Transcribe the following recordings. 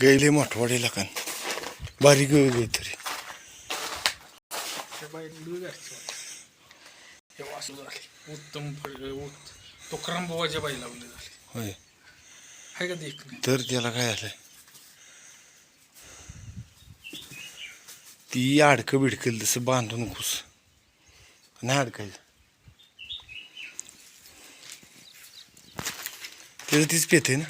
गेले मोठवाडीला कान बारीक गेली तरी. उत्तम तुकाराम बुवाच्या बाई लावले झाले. होय. आहे का देख तर त्याला काय झालंय? ती अडकं बिडकल तसं बांधून घुस. नाही अडकायचं. त्याचं तीच पेते ना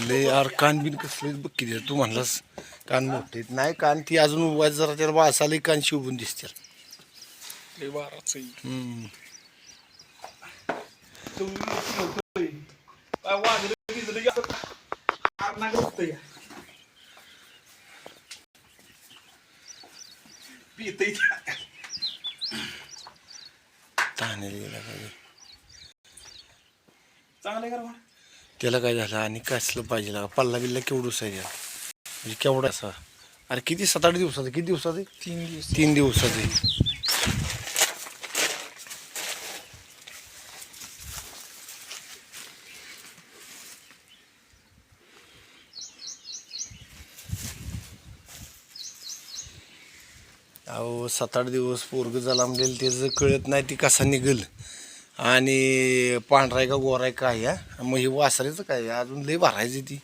लय यार कान बिन कसले बघ किती तू म्हणलास. कान मोठे. नाही कान ती अजून उभा जरा त्याला वासाला कान शिवून दिसते हम्म. काय वाजलं बिजलं की असं काय चांगलं आहे का रे बा? त्याला काय झालं? आणि कसलं पाहिजे लागा? पल्ला बिल्ला केवढूस आहे त्याला? म्हणजे केवढा असा? अरे किती? सात आठ दिवसाचं? किती दिवसाचं? तीन दिवस. तीन दिवसाचे. अहो सात आठ दिवस पोरग जलांबलेलं त्याचं कळत नाही ती कसा निघल. आणि पांढरा आहे का गोरा आहे काय या मग हे वासरायचं काय अजून लई भरायची ती.